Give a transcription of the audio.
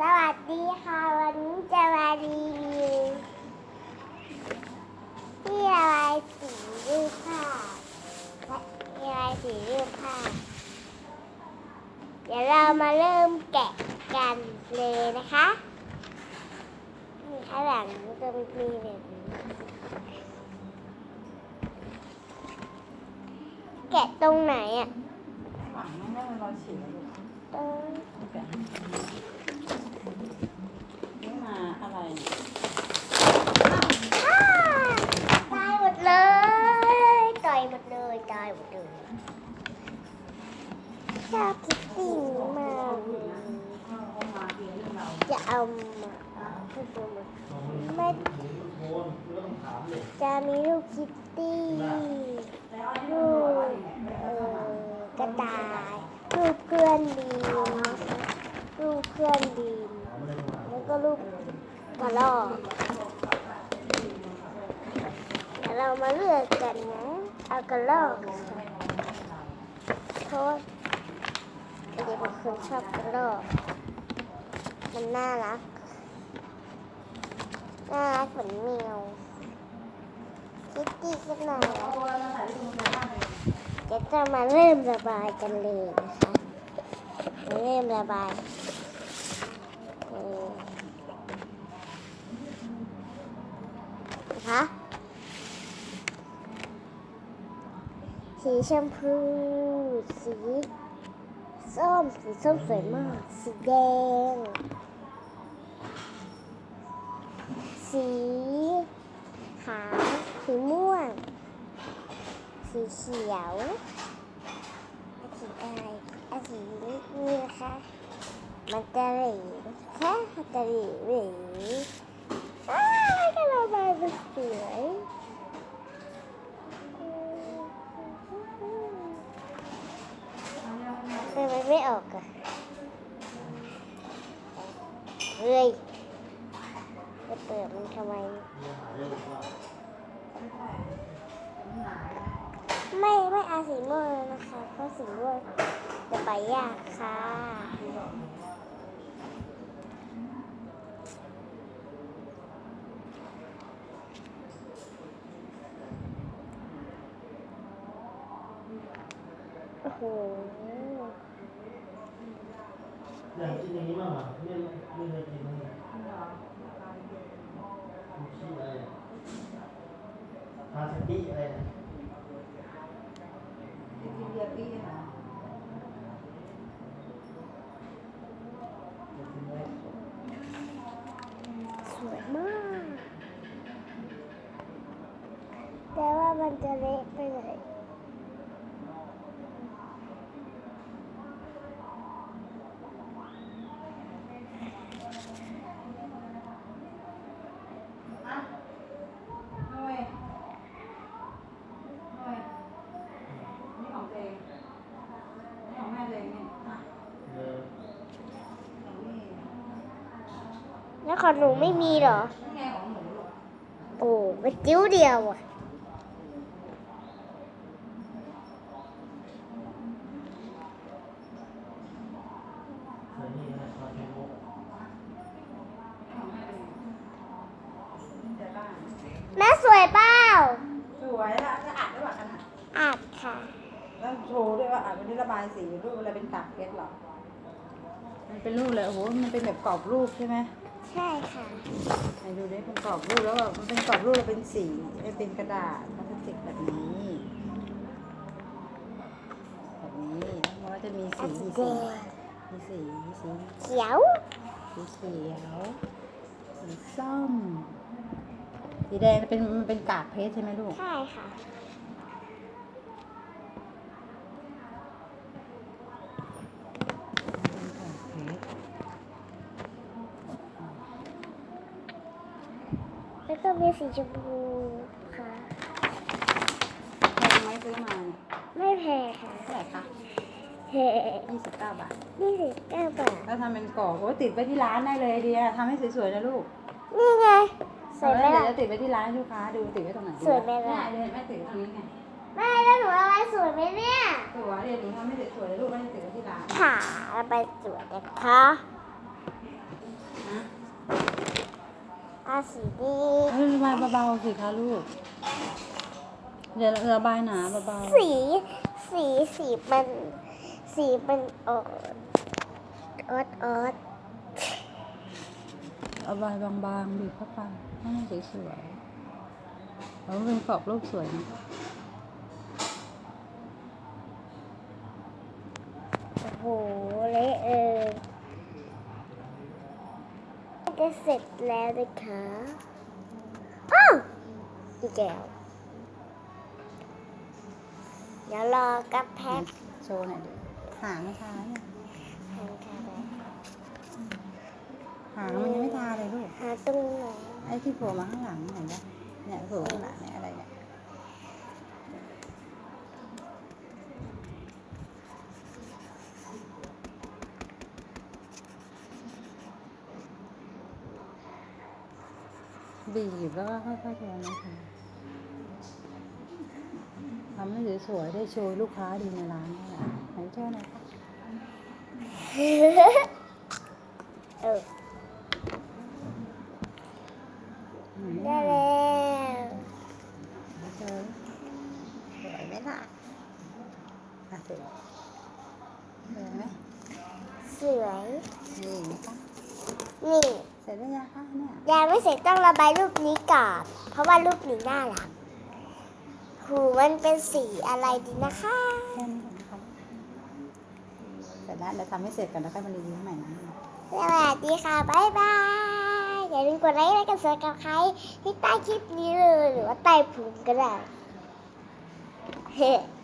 สวัสดีค่ะวันนี้จะมารีวิวที่ระบายสีรูปภาพและที่ระบายสีรูปภาพเดี๋ยวเรามาเริ่มแกะกันเลยนะคะนี่ข้างหลังจะมีแบบนี้แกะตรงไหนอะตรง มาอะไรตายหมดเลยต่อยหมดเลยตายหมดเลยชอบคิตตี้มากจะเอามาไม่จะมีลูกคิตตี้ลูกเอ่อกระต่ายลูกเพื่อนบีมลูกเพื่อนบีแล้วก็ลูก กระรอกเดี๋ยวเรามาเลือกกันนะเอากระรอกค่ะเด็กบางคนชอบกระรอกมันน่ารัก น่ารักเหมือนแมวคิตตี้ขึ้นมาแล้วเอาอะไรมาใส่ที่ตรงนี้บ้างเลยจะจะมาเริ่มระบายกันเลยนะคะ เริ่มระบายเออ นะคะสีชมพูสีส้มสีส้มสวยมาก สีแดง สีขาวสีม่วง สีเขียวสีอะไรอันสีนี้นะคะมันจะหลีนะคะจะหลีหลีอ้าวก็ระบายเป็น สวยทำไมไม่ออกอะเฮ้ยจะเปิดมันทำไม ไม่ไม่อาสีม่วงนะคะ เพราะสีม่วงจะไปยากค่ะ โหอยากกินอย่างนี้มากอะไม่ไม่เคยกินเลยคุกกี้อะไรทาสกี้อะไรนะที่เรียบปี้เหรออยากกินไหมสวยมาก แต่ว่ามันจะเละไปเลย หน่วยหน่วยนี่ของตัวเองนี่ของแม่ตัวเองเนี่ยอะ เออ ของนี่ แล้วของหนูไม่มีเหรอนี่ไงของหนูลูกโอ้เป็นจิ้วเดียวอะใส่นี่นะทาเทโมของแม่ตัวเองแต่บ้านแม่สวยเปล่าสวยละจะอัดด้วยกันอะอาจค่ะ แล้วโชว์ด้วยว่าอัดวันนี้ระบายสีรูปอะไรเป็นตักเพชรหรอ มันเป็นรูปเลยโอ้โห มันเป็นแบบกรอบรูปใช่ไหม ใช่ค่ะ ไหนดูไดิเป็นกรอบรูปแล้วแบบมันเป็นกรอบรูปแล้วเป็นสีไม่เป็นกระดาษพลาสติกแบบนี้ แบบนี้แล้วมันก็จะมีสีสีมีสีมีสีมีสีเขียว สีเขียวสีส้มสีแดงเป็นมันเป็นกากเพชรใช่ไหมลูก ใช่ค่ะ เป็นกากเพชร แล้วก็มีสีชมพูค่ะ แพงไหมซื้อมาเนี่ยไม่แพงค่ะเท่าไหร่คะเฮ้ยี่สิบเก้าบาทนี่สิเก้าบาท แล้วทำเป็นกรอบโอ้ติดไว้ที่ร้านได้เลยไอเดียทำให้สวยๆนะลูกนี่ไง สวยไหมเดี๋ล่ะ ยวจะติดไว้ที่ร้านให้ลูกค้าดูติดไว้ตรงไหนดีสวยไหมล่ะ เนี่ยเดี๋ยวแม่ติดไว้ตรงนี้ไงแม่แล้วหนูเอาไว้สวยไหมเนี่ยสวยเดี๋ยวหนูทำไม่สวยๆเลยลูกไม่ได้ติดไว้ที่ร้านค่ะเราไปสวยกันค่ะเอาสีนี้เอ้ยระบายเบาๆสิคะลูก เดี๋ยวระบายหนาเบาสีสีสีมันสีมันออดออดออดๆระบายบางๆบีบเข้าไปให้มันสวยๆแล้วเป็นกรอบรูปสวยนะโอ้โหเละเออ จะเสร็จแล้วนะคะอ้าวอีกแล้วเดี๋ยวรอกับแพ็คโชว์หน่อยดิหางไม่ทาเนี่ยทางค่ะหางมันยังไม่ทาเลยลูกหาตรงไหน ไอ้ที่โผล่มาข้างหลังเห็นปะเนี่ยโผล่ข้างหลังเนี่ยอะไรเนี่ย บีบแล้วก็ค่อยๆโชว์นะคะทำให้สวยๆได้โชว์ลูกค้าดีในร้านนี่แหละไหนโชว์หน่อยค่ะเออไหนได้อะแล้วเจอสวยไหมล่ะอะสวยสวยไหมสวยนี่ไหมคะนี่เสร็จแล้วยังคะเนี่ยยังไม่เสร็จต้องระบายรูปนี้ก่อนเพราะว่ารูปนี้น่ารักหูมันเป็นสีอะไรดีนะคะแค่นี้ก่อนนะคะเสร็จแล้วเราทำให้เสร็จก่อนแล้วค่อยมารีวิวใหม่นะสวัสดีค่ะบ๊ายบายอย่าลืมกดไลค์และกดซับสไครต์ที่ใต้คลิปนี้เลยหรือว่าใต้พุงก็ได้เฮ้